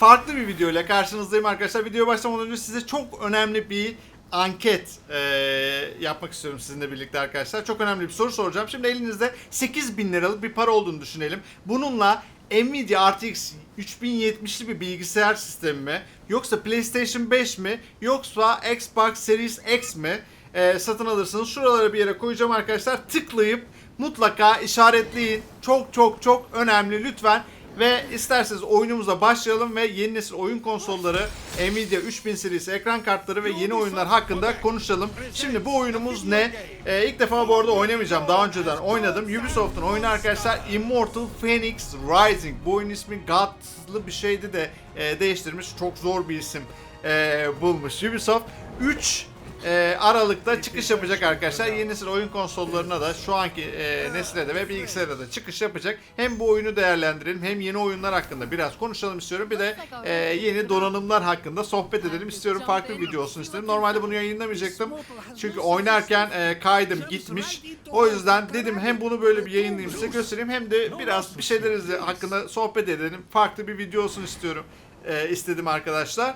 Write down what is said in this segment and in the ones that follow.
Farklı bir video ile karşınızdayım arkadaşlar. Videoya başlamadan önce size çok önemli bir anket eee, yapmak istiyorum sizinle birlikte arkadaşlar. Çok önemli bir soru soracağım. Şimdi elinizde 8000 liralık bir para olduğunu düşünelim. Bununla Nvidia RTX 3070'li bir bilgisayar sistemi mi? Yoksa PlayStation 5 mi? Yoksa Xbox Series X mi? eee, satın alırsınız. Şuralara bir yere koyacağım arkadaşlar. Tıklayıp mutlaka işaretleyin. Çok çok çok önemli lütfen. Ve isterseniz oyunumuza başlayalım ve yeni nesil oyun konsolları, Nvidia 3000 serisi ekran kartları ve yeni oyunlar hakkında konuşalım. Şimdi bu oyunumuz ne? Ee, ilk defa bu arada oynamayacağım. Daha önceden oynadım. Ubisoft'un oyunu arkadaşlar Immortal Phoenix Rising. Bu oyun ismi God'lı bir şeydi de e, değiştirmiş. Çok zor bir isim e, bulmuş Ubisoft. 3 e, Aralık'ta çıkış yapacak arkadaşlar. Yeni nesil oyun konsollarına da şu anki e, nesile de ve bilgisayara da çıkış yapacak. Hem bu oyunu değerlendirelim hem yeni oyunlar hakkında biraz konuşalım istiyorum. Bir de e, yeni donanımlar hakkında sohbet edelim istiyorum. Farklı bir video olsun istedim. Normalde bunu yayınlamayacaktım. Çünkü oynarken e, kaydım gitmiş. O yüzden dedim hem bunu böyle bir yayınlayayım size göstereyim hem de biraz bir şeyler hakkında sohbet edelim. Farklı bir video olsun istiyorum. E, istedim arkadaşlar.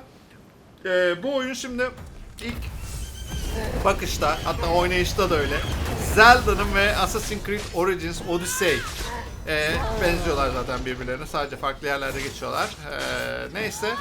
E, bu oyun şimdi ilk bakışta hatta oynayışta da öyle. Zelda'nın ve Assassin's Creed Origins Odyssey ee, benziyorlar zaten birbirlerine. Sadece farklı yerlerde geçiyorlar. Ee, neyse.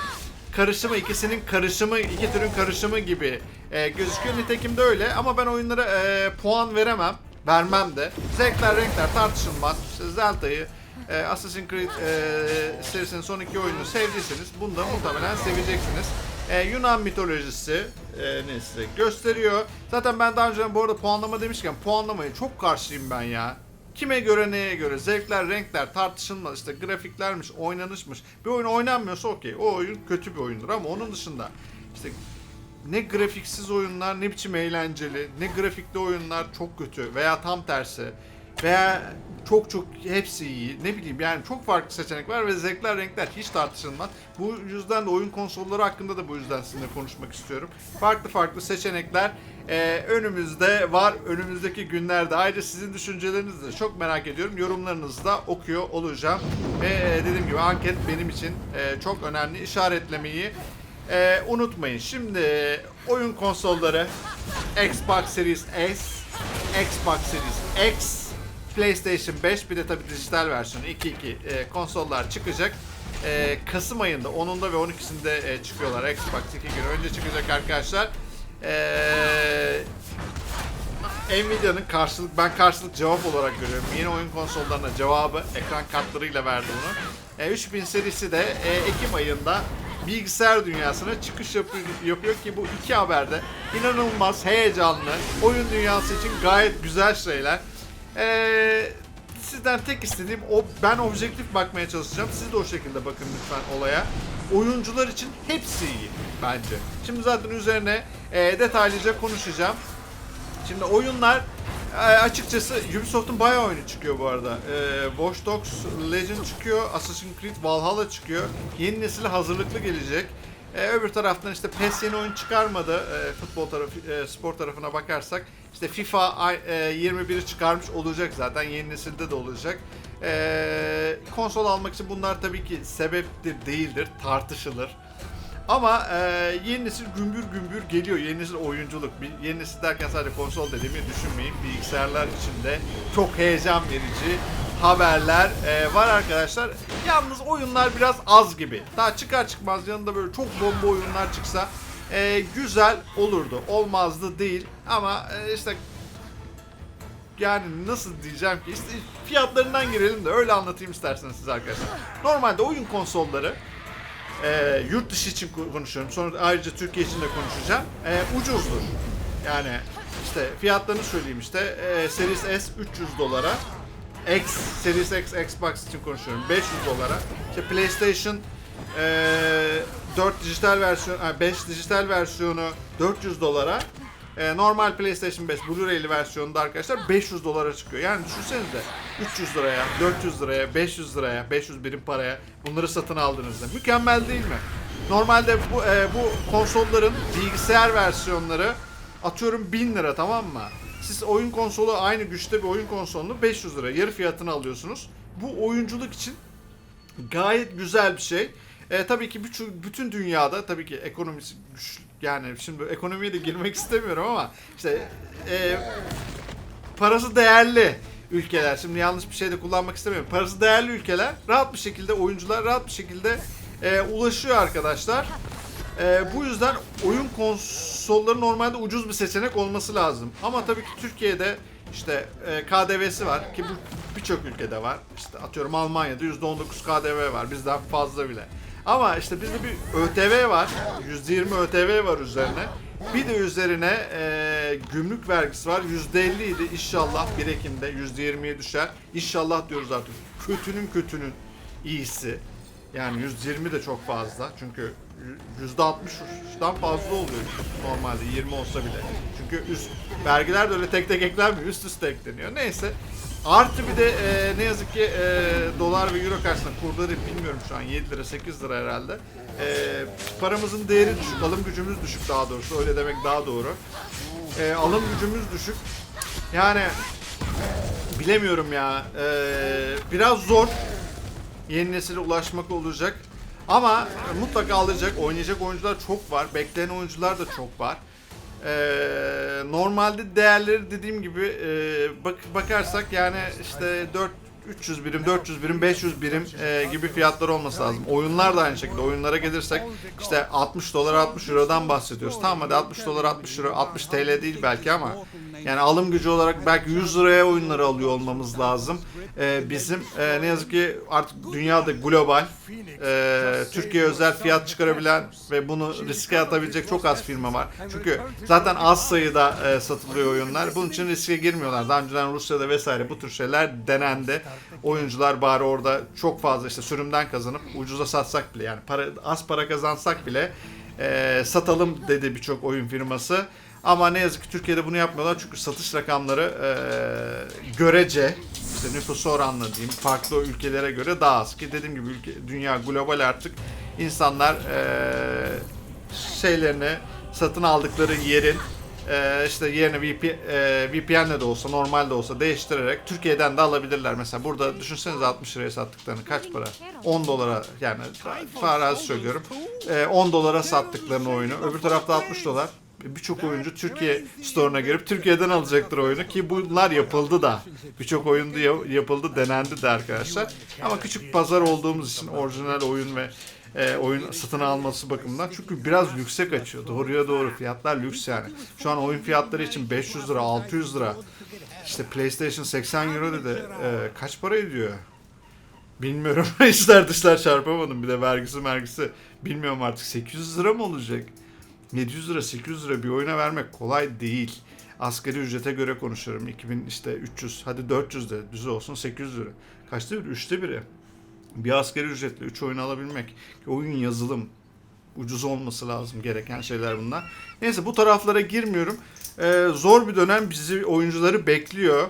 Karışımı, ikisinin karışımı, iki türün karışımı gibi e, gözüküyor. Nitekim de öyle ama ben oyunlara e, puan veremem. Vermem de. Zevkler, renkler tartışılmaz. İşte Zelda'yı, e, Assassin's Creed e, serisinin son iki oyununu sevdiyseniz bunu da muhtemelen seveceksiniz. E, Yunan mitolojisi e, size gösteriyor. Zaten ben daha önce bu arada puanlama demişken puanlamaya çok karşıyım ben ya. Kime göre neye göre zevkler renkler tartışılmaz işte grafiklermiş oynanışmış. Bir oyun oynanmıyorsa okey o oyun kötü bir oyundur ama onun dışında işte ne grafiksiz oyunlar ne biçim eğlenceli ne grafikli oyunlar çok kötü veya tam tersi veya çok çok hepsi iyi ne bileyim yani çok farklı seçenek var ve zevkler renkler hiç tartışılmaz. Bu yüzden de oyun konsolları hakkında da bu yüzden sizinle konuşmak istiyorum. Farklı farklı seçenekler e, önümüzde var önümüzdeki günlerde. Ayrıca sizin düşüncelerinizi de çok merak ediyorum. Yorumlarınızı da okuyor olacağım. Ve e, dediğim gibi anket benim için e, çok önemli. İşaretlemeyi e, unutmayın. Şimdi oyun konsolları Xbox Series S, Xbox Series X, PlayStation 5 bir de tabi dijital versiyonu 2.2 e, konsollar çıkacak. E, Kasım ayında 10'unda ve 12'sinde e, çıkıyorlar. Xbox 2 gün önce çıkacak arkadaşlar. E, Nvidia'nın karşılık ben karşılık cevap olarak görüyorum. Yeni oyun konsollarına cevabı ekran kartlarıyla verdi bunu. E, 3000 serisi de e, Ekim ayında bilgisayar dünyasına çıkış yapıyor, yapıyor ki bu iki haberde inanılmaz heyecanlı oyun dünyası için gayet güzel şeyler. Ee, sizden tek istediğim o ben objektif bakmaya çalışacağım. Siz de o şekilde bakın lütfen olaya. Oyuncular için hepsi iyi bence. Şimdi zaten üzerine e, detaylıca konuşacağım. Şimdi oyunlar e, açıkçası Ubisoft'un bayağı oyunu çıkıyor bu arada. E, Watch Dogs Legion çıkıyor, Assassin's Creed Valhalla çıkıyor. Yeni nesil hazırlıklı gelecek. E, öbür taraftan işte PES yeni oyun çıkarmadı. E, futbol tarafı, e, spor tarafına bakarsak işte FIFA e, 21'i çıkarmış olacak zaten. Yeni nesilde de olacak. E, konsol almak için bunlar tabii ki sebeptir değildir, tartışılır. Ama e, yeni nesil gümbür gümbür geliyor. Yeni nesil oyunculuk. Yeni nesil derken sadece konsol dediğimi düşünmeyin. Bilgisayarlar içinde çok heyecan verici haberler e, var arkadaşlar. Yalnız oyunlar biraz az gibi. Daha çıkar çıkmaz yanında böyle çok bomba oyunlar çıksa e, güzel olurdu. Olmazdı değil. Ama e, işte yani nasıl diyeceğim ki işte fiyatlarından girelim de öyle anlatayım isterseniz size arkadaşlar. Normalde oyun konsolları e, yurt dışı için ko- konuşuyorum. Sonra ayrıca Türkiye için de konuşacağım. E, ucuzdur. Yani işte fiyatlarını söyleyeyim işte. E, Series S 300 dolara. X, Series X, Xbox için konuşuyorum. 500 dolara. İşte PlayStation e, 4 dijital versiyon, 5 dijital versiyonu 400 dolara. E, normal PlayStation 5 Blu-ray'li versiyonu da arkadaşlar 500 dolara çıkıyor. Yani düşünsenize 300 liraya, 400 liraya, 500 liraya, 500 birim paraya bunları satın aldığınızda. Mükemmel değil mi? Normalde bu e, bu konsolların bilgisayar versiyonları atıyorum 1000 lira tamam mı? Siz oyun konsolu aynı güçte bir oyun konsolunu 500 lira yarı fiyatını alıyorsunuz. Bu oyunculuk için gayet güzel bir şey. E, tabii ki bütün, bütün dünyada tabii ki ekonomisi güç yani şimdi ekonomiye de girmek istemiyorum ama işte e, parası değerli ülkeler. Şimdi yanlış bir şey de kullanmak istemiyorum. Parası değerli ülkeler rahat bir şekilde oyuncular rahat bir şekilde e, ulaşıyor arkadaşlar. E, bu yüzden oyun konsolları normalde ucuz bir seçenek olması lazım. Ama tabii ki Türkiye'de işte e, KDV'si var ki bu birçok ülkede var. İşte atıyorum Almanya'da %19 KDV var. Bizden fazla bile. Ama işte bizde bir ÖTV var. %20 ÖTV var üzerine. Bir de üzerine e, gümrük vergisi var. %50 idi. İnşallah 1 Ekim'de %20'ye düşer. İnşallah diyoruz artık. Kötünün kötünün iyisi. Yani 120 de çok fazla. Çünkü %60'dan fazla oluyor normalde 20 olsa bile. Çünkü üst vergiler de öyle tek tek eklenmiyor. Üst üste ekleniyor. Neyse. Artı bir de e, ne yazık ki e, dolar ve euro karşısında kurları bilmiyorum şu an 7 lira 8 lira herhalde. E, paramızın değeri düşük, alım gücümüz düşük daha doğrusu öyle demek daha doğru. E, alım gücümüz düşük. Yani bilemiyorum ya. E, biraz zor yeni nesile ulaşmak olacak. Ama mutlaka alacak, oynayacak oyuncular çok var. Bekleyen oyuncular da çok var. Ee, normalde değerleri dediğim gibi e, bak, bakarsak yani işte 4 300 birim, 400 birim, 500 birim e, gibi fiyatlar olması lazım. Oyunlar da aynı şekilde. Oyunlara gelirsek işte 60 dolar 60 eurodan bahsediyoruz. Tamam hadi 60 dolar 60 euro 60 TL değil belki ama yani alım gücü olarak belki 100 liraya oyunları alıyor olmamız lazım. E, bizim e, ne yazık ki artık dünyada global e, Türkiye özel fiyat çıkarabilen ve bunu riske atabilecek çok az firma var. Çünkü zaten az sayıda e, satılıyor oyunlar. Bunun için riske girmiyorlar. Daha önceden Rusya'da vesaire bu tür şeyler denendi. Oyuncular bari orada çok fazla işte sürümden kazanıp ucuza satsak bile yani para az para kazansak bile e, satalım dedi birçok oyun firması. Ama ne yazık ki Türkiye'de bunu yapmıyorlar çünkü satış rakamları e, görece işte nüfus oranla diyeyim farklı ülkelere göre daha az ki dediğim gibi ülke, dünya global artık insanlar e, şeylerini satın aldıkları yerin e, işte yerine VP, e, VPN'le de olsa normal de olsa değiştirerek Türkiye'den de alabilirler. Mesela burada düşünsenize 60 liraya sattıklarını kaç para? 10 dolara yani farazi söylüyorum. E, 10 dolara sattıklarını oyunu. Öbür tarafta 60 dolar. Birçok oyuncu Türkiye Store'una girip Türkiye'den alacaktır oyunu ki bunlar yapıldı da. Birçok oyunda ya- yapıldı, denendi de arkadaşlar. Ama küçük pazar olduğumuz için orijinal oyun ve e, oyun satın alması bakımından çünkü biraz yüksek açıyor. Doğruya doğru fiyatlar lüks yani. Şu an oyun fiyatları için 500 lira, 600 lira. İşte PlayStation 80 euro dedi. E, kaç para ediyor? Bilmiyorum. İçler dışlar çarpamadım. Bir de vergisi mergisi. Bilmiyorum artık 800 lira mı olacak? 700 lira 800 lira bir oyuna vermek kolay değil. Asgari ücrete göre konuşuyorum. 2000 işte 300 hadi 400 de düz olsun 800 lira. Kaçta bir? Üçte biri. Bir asgari ücretle 3 oyun alabilmek. Oyun yazılım ucuz olması lazım gereken şeyler bunlar. Neyse bu taraflara girmiyorum. Ee, zor bir dönem bizi oyuncuları bekliyor.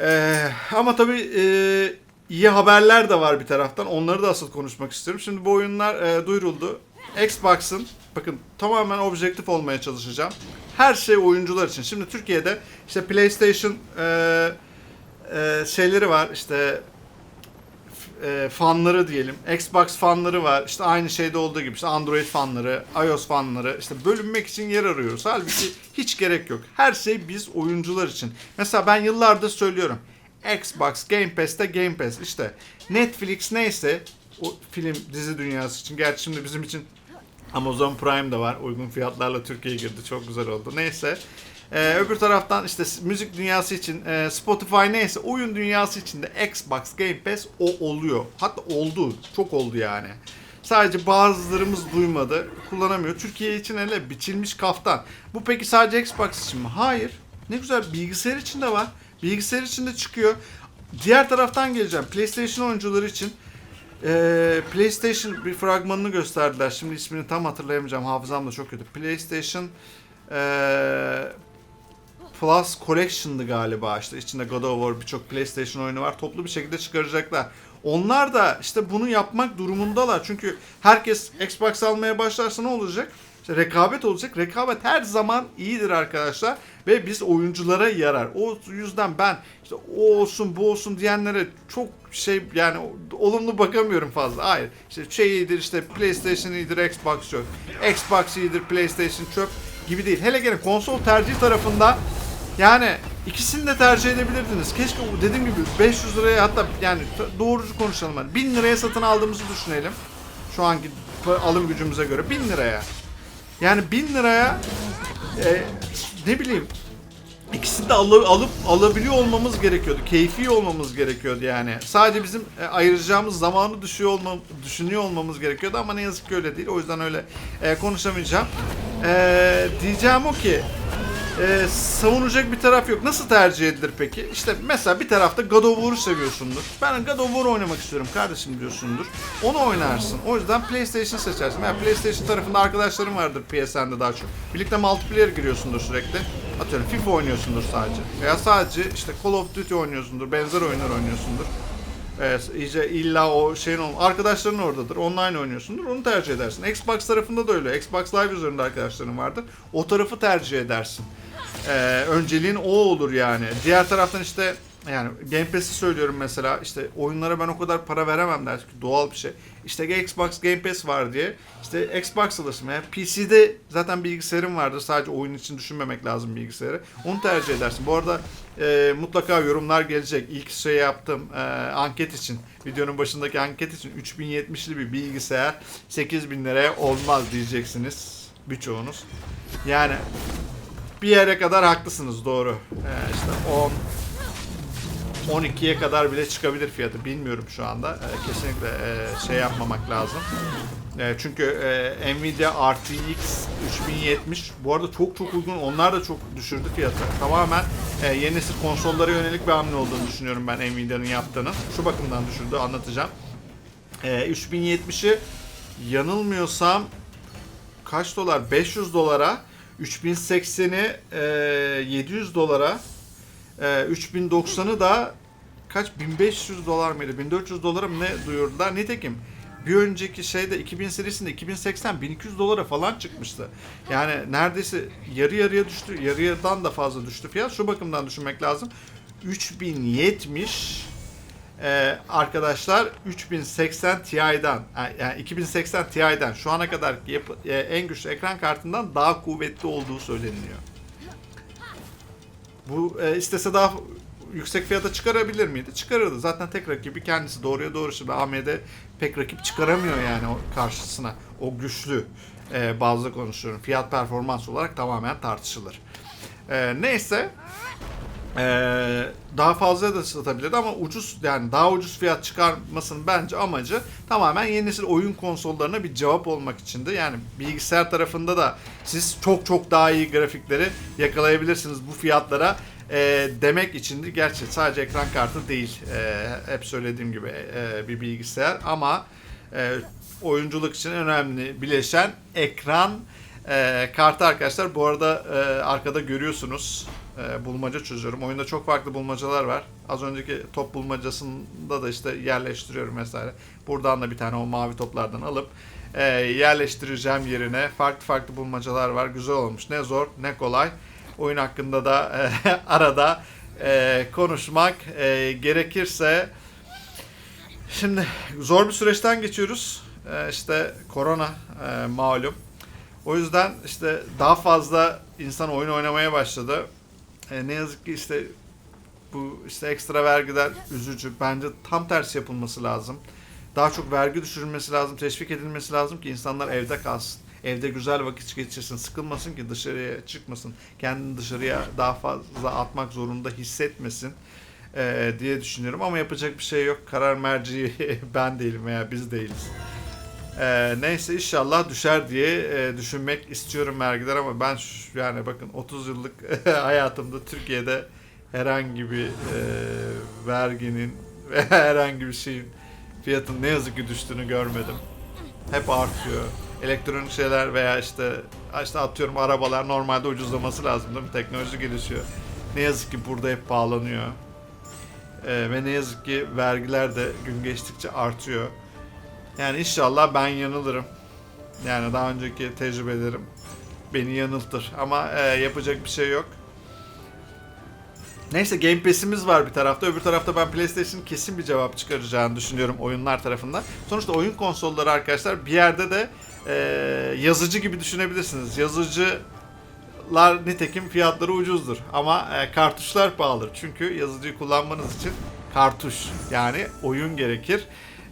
Ee, ama tabii e, iyi haberler de var bir taraftan. Onları da asıl konuşmak istiyorum. Şimdi bu oyunlar e, duyuruldu. Xbox'ın bakın tamamen objektif olmaya çalışacağım. Her şey oyuncular için. Şimdi Türkiye'de işte PlayStation e, e, şeyleri var. İşte e, fanları diyelim. Xbox fanları var. İşte aynı şeyde olduğu gibi işte Android fanları, iOS fanları. işte bölünmek için yer arıyoruz. Halbuki hiç gerek yok. Her şey biz oyuncular için. Mesela ben yıllardır söylüyorum. Xbox Game Pass'te Game Pass. İşte Netflix neyse o film dizi dünyası için. Gerçi şimdi bizim için Amazon Prime de var. Uygun fiyatlarla Türkiye'ye girdi. Çok güzel oldu. Neyse. Ee, öbür taraftan işte müzik dünyası için e, Spotify neyse oyun dünyası için de Xbox Game Pass o oluyor. Hatta oldu. Çok oldu yani. Sadece bazılarımız duymadı. Kullanamıyor. Türkiye için hele biçilmiş kaftan. Bu peki sadece Xbox için mi? Hayır. Ne güzel bilgisayar için de var. Bilgisayar için de çıkıyor. Diğer taraftan geleceğim. PlayStation oyuncuları için ee, PlayStation bir fragmanını gösterdiler. Şimdi ismini tam hatırlayamayacağım. Hafızam da çok kötü. PlayStation ee, Plus Collection'dı galiba işte içinde God of War birçok PlayStation oyunu var toplu bir şekilde çıkaracaklar. Onlar da işte bunu yapmak durumundalar çünkü herkes Xbox almaya başlarsa ne olacak? İşte rekabet olacak. Rekabet her zaman iyidir arkadaşlar ve biz oyunculara yarar. O yüzden ben işte o olsun bu olsun diyenlere çok şey yani olumlu bakamıyorum fazla. Hayır. İşte şey iyidir işte PlayStation iyidir, Xbox yok. Xbox iyidir, PlayStation çöp gibi değil. Hele gene konsol tercih tarafında yani ikisini de tercih edebilirdiniz. Keşke dediğim gibi 500 liraya hatta yani doğrucu konuşalım. Yani 1000 liraya satın aldığımızı düşünelim. Şu anki alım gücümüze göre 1000 liraya. Yani 1000 liraya e, ne bileyim ikisini de alı- alıp alabiliyor olmamız gerekiyordu. Keyfi olmamız gerekiyordu yani. Sadece bizim e, ayıracağımız zamanı düşüyor olma, düşünüyor olmamız gerekiyordu ama ne yazık ki öyle değil. O yüzden öyle e, konuşamayacağım. E, diyeceğim o ki e, savunacak bir taraf yok. Nasıl tercih edilir peki? İşte mesela bir tarafta God of War'u seviyorsundur. Ben God of War oynamak istiyorum kardeşim diyorsundur. Onu oynarsın. O yüzden PlayStation seçersin. Veya PlayStation tarafında arkadaşların vardır PSN'de daha çok. Birlikte multiplayer giriyorsundur sürekli. Atıyorum FIFA oynuyorsundur sadece. Veya sadece işte Call of Duty oynuyorsundur. Benzer oyunlar oynuyorsundur. Evet, illa o şeyin ol arkadaşların oradadır. Online oynuyorsundur. Onu tercih edersin. Xbox tarafında da öyle. Xbox Live üzerinde arkadaşların vardır. O tarafı tercih edersin. Ee, önceliğin o olur yani. Diğer taraftan işte yani Game Pass'i söylüyorum mesela işte oyunlara ben o kadar para veremem der ki doğal bir şey. İşte Xbox Game Pass var diye işte Xbox alırsın. Yani PC'de zaten bilgisayarın vardır. Sadece oyun için düşünmemek lazım bilgisayarı. Onu tercih edersin. Bu arada e, mutlaka yorumlar gelecek. İlk şey yaptım e, anket için. Videonun başındaki anket için 3070'li bir bilgisayar 8000 liraya olmaz diyeceksiniz birçoğunuz. Yani bir yere kadar haklısınız doğru. Ee, işte 10 12'ye kadar bile çıkabilir fiyatı. Bilmiyorum şu anda. Ee, kesinlikle e, şey yapmamak lazım. E, çünkü e, Nvidia RTX 3070 bu arada çok çok uygun. Onlar da çok düşürdü fiyatı. Tamamen e, yeni nesil konsollara yönelik bir hamle olduğunu düşünüyorum ben Nvidia'nın yaptığını. Şu bakımdan düşürdü anlatacağım. E, 3070'i yanılmıyorsam kaç dolar? 500 dolara 3080'i e, 700 dolara e, 3090'ı da kaç 1500 dolar mıydı 1400 dolara mı ne duyurdular nitekim bir önceki şeyde 2000 serisinde 2080 1200 dolara falan çıkmıştı. Yani neredeyse yarı yarıya düştü. Yarıdan da fazla düştü fiyat. Şu bakımdan düşünmek lazım. 3070 ee, arkadaşlar 3080 Ti'den yani 2080 Ti'den şu ana kadar yap- e, en güçlü ekran kartından daha kuvvetli olduğu söyleniyor. Bu e, istese daha yüksek fiyata çıkarabilir miydi? Çıkarırdı. Zaten tek rakibi kendisi doğruya doğru şimdi AMD pek rakip çıkaramıyor yani o karşısına. O güçlü e, bazda konuşuyorum. Fiyat performans olarak tamamen tartışılır. E, neyse ee, daha fazla da satabilirdi ama ucuz yani daha ucuz fiyat çıkarmasının bence amacı tamamen yeni nesil oyun konsollarına bir cevap olmak içindi. Yani bilgisayar tarafında da siz çok çok daha iyi grafikleri yakalayabilirsiniz bu fiyatlara e, demek içindi. Gerçi sadece ekran kartı değil e, hep söylediğim gibi e, bir bilgisayar ama e, oyunculuk için önemli bileşen ekran e, kartı arkadaşlar. Bu arada e, arkada görüyorsunuz e, bulmaca çözüyorum. Oyunda çok farklı bulmacalar var. Az önceki top bulmacasında da işte yerleştiriyorum vesaire. Buradan da bir tane o mavi toplardan alıp e, yerleştireceğim yerine farklı farklı bulmacalar var. Güzel olmuş. Ne zor ne kolay. Oyun hakkında da e, arada e, konuşmak e, gerekirse şimdi zor bir süreçten geçiyoruz. E, işte korona e, malum. O yüzden işte daha fazla insan oyun oynamaya başladı. E, ne yazık ki işte bu işte ekstra vergiler üzücü. Bence tam tersi yapılması lazım. Daha çok vergi düşürülmesi lazım, teşvik edilmesi lazım ki insanlar evde kalsın. Evde güzel vakit geçirsin, sıkılmasın ki dışarıya çıkmasın. Kendini dışarıya daha fazla atmak zorunda hissetmesin e, diye düşünüyorum. Ama yapacak bir şey yok. Karar merci ben değilim veya biz değiliz. Ee, neyse inşallah düşer diye e, düşünmek istiyorum vergiler ama ben şu- yani bakın 30 yıllık hayatımda Türkiye'de herhangi bir e, verginin ve herhangi bir şeyin fiyatın ne yazık ki düştüğünü görmedim. Hep artıyor. Elektronik şeyler veya işte işte atıyorum arabalar normalde ucuzlaması lazım değil mi? Teknoloji gelişiyor. Ne yazık ki burada hep pahalanıyor. Ee, ve ne yazık ki vergiler de gün geçtikçe artıyor. Yani inşallah ben yanılırım. Yani daha önceki tecrübelerim beni yanıltır. Ama e, yapacak bir şey yok. Neyse Game Pass'imiz var bir tarafta. Öbür tarafta ben PlayStation'ın kesin bir cevap çıkaracağını düşünüyorum oyunlar tarafından. Sonuçta oyun konsolları arkadaşlar bir yerde de e, yazıcı gibi düşünebilirsiniz. Yazıcılar nitekim fiyatları ucuzdur. Ama e, kartuşlar pahalıdır. Çünkü yazıcıyı kullanmanız için kartuş yani oyun gerekir.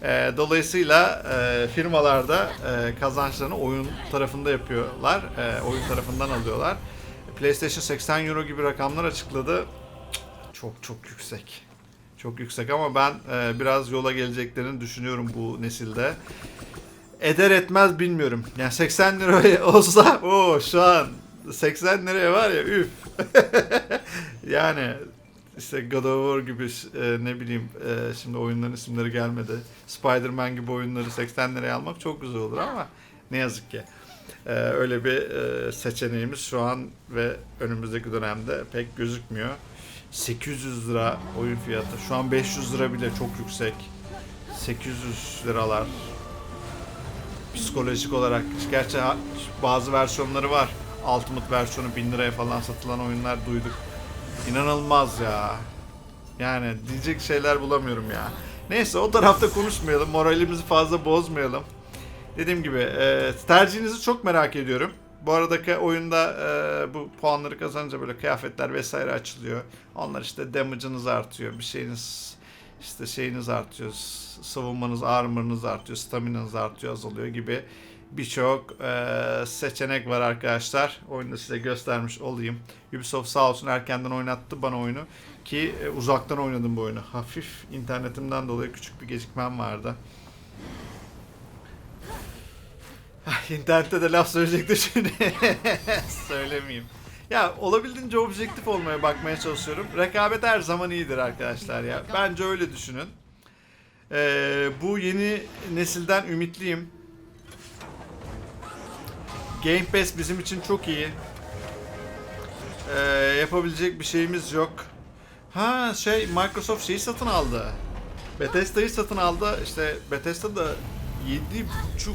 E, dolayısıyla e, firmalarda e, kazançlarını oyun tarafında yapıyorlar. E, oyun tarafından alıyorlar. PlayStation 80 euro gibi rakamlar açıkladı. Çok çok yüksek. Çok yüksek ama ben e, biraz yola geleceklerini düşünüyorum bu nesilde. Eder etmez bilmiyorum. Yani 80 liraya olsa o şu an 80 liraya var ya üf. yani işte God of War gibi e, ne bileyim e, şimdi oyunların isimleri gelmedi. Spider-Man gibi oyunları 80 liraya almak çok güzel olur ama ne yazık ki. e, öyle bir e, seçeneğimiz şu an ve önümüzdeki dönemde pek gözükmüyor. 800 lira oyun fiyatı. Şu an 500 lira bile çok yüksek. 800 liralar. Psikolojik olarak. Gerçi bazı versiyonları var. Ultimate versiyonu 1000 liraya falan satılan oyunlar duyduk. İnanılmaz ya. Yani diyecek şeyler bulamıyorum ya. Neyse o tarafta konuşmayalım. Moralimizi fazla bozmayalım. Dediğim gibi e, tercihinizi çok merak ediyorum. Bu aradaki oyunda e, bu puanları kazanınca böyle kıyafetler vesaire açılıyor. Onlar işte damage'ınız artıyor. Bir şeyiniz işte şeyiniz artıyor. Savunmanız, armor'ınız artıyor. Staminanız artıyor, azalıyor gibi birçok e, seçenek var arkadaşlar. Oyunu size göstermiş olayım. Ubisoft sağ olsun erkenden oynattı bana oyunu. Ki e, uzaktan oynadım bu oyunu. Hafif internetimden dolayı küçük bir gecikmem vardı. Ah, İnternette de laf söyleyecekti şimdi. Söylemeyeyim. Ya olabildiğince objektif olmaya bakmaya çalışıyorum. Rekabet her zaman iyidir arkadaşlar ya. Bence öyle düşünün. Ee, bu yeni nesilden ümitliyim. Game Pass bizim için çok iyi. Ee, yapabilecek bir şeyimiz yok. Ha şey Microsoft şeyi satın aldı. Bethesda'yı satın aldı. İşte Bethesda da 7,5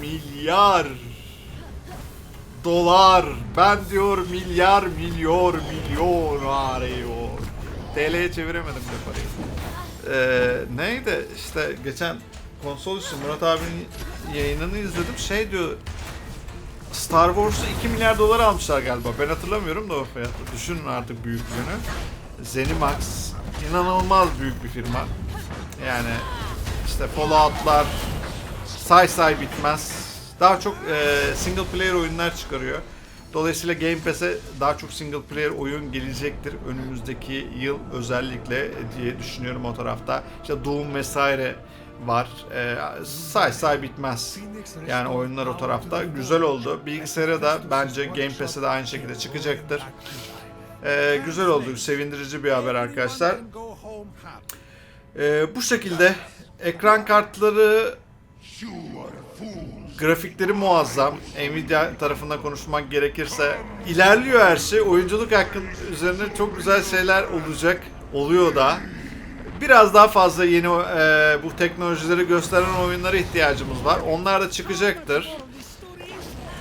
milyar dolar. Ben diyor milyar milyon milyon arıyor. TL'ye çeviremedim de parayı. Ee, neydi işte geçen konsol için Murat abinin yayınını izledim. Şey diyor Star Wars'u 2 milyar dolar almışlar galiba. Ben hatırlamıyorum da o fiyatı. Düşünün artık büyüklüğünü. Zenimax inanılmaz büyük bir firma. Yani işte Fallout'lar say say bitmez. Daha çok e, single player oyunlar çıkarıyor. Dolayısıyla Game Pass'e daha çok single player oyun gelecektir önümüzdeki yıl özellikle diye düşünüyorum o tarafta. İşte Doom vesaire var. E, say say bitmez. Yani oyunlar o tarafta. Güzel oldu. Bilgisayara da bence Game Pass'e de aynı şekilde çıkacaktır. E, güzel oldu. Sevindirici bir haber arkadaşlar. E, bu şekilde ekran kartları grafikleri muazzam. Nvidia tarafından konuşmak gerekirse ilerliyor her şey. Oyunculuk hakkın üzerine çok güzel şeyler olacak. Oluyor da. Biraz daha fazla yeni e, bu teknolojileri gösteren oyunlara ihtiyacımız var. Onlar da çıkacaktır.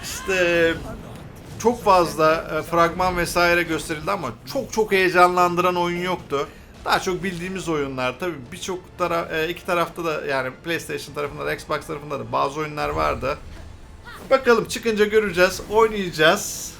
İşte çok fazla e, fragman vesaire gösterildi ama çok çok heyecanlandıran oyun yoktu. Daha çok bildiğimiz oyunlar. Tabii birçok tara e, iki tarafta da yani PlayStation tarafında da Xbox tarafında da bazı oyunlar vardı. Bakalım çıkınca göreceğiz, oynayacağız.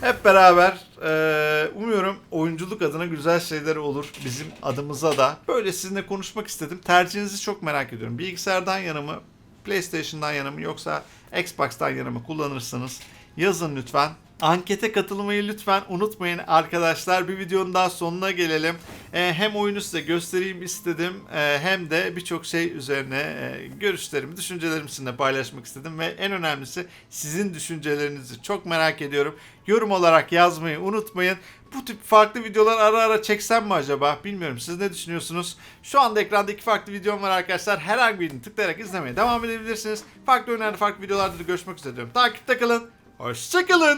Hep beraber e, umuyorum oyunculuk adına güzel şeyler olur bizim adımıza da. Böyle sizinle konuşmak istedim. Tercihinizi çok merak ediyorum. Bilgisayardan yana mı, PlayStation'dan yana mı yoksa Xbox'tan yana mı kullanırsınız? Yazın lütfen. Ankete katılmayı lütfen unutmayın arkadaşlar. Bir videonun daha sonuna gelelim. Ee, hem oyunu size göstereyim istedim ee, hem de birçok şey üzerine e, görüşlerimi, düşüncelerimi sizinle paylaşmak istedim. Ve en önemlisi sizin düşüncelerinizi çok merak ediyorum. Yorum olarak yazmayı unutmayın. Bu tip farklı videolar ara ara çeksem mi acaba? Bilmiyorum. Siz ne düşünüyorsunuz? Şu anda ekranda iki farklı videom var arkadaşlar. Herhangi birini tıklayarak izlemeye devam edebilirsiniz. Farklı oyunlarda, farklı videolarda da görüşmek üzere diyorum. Takipte kalın. Hoşçakalın.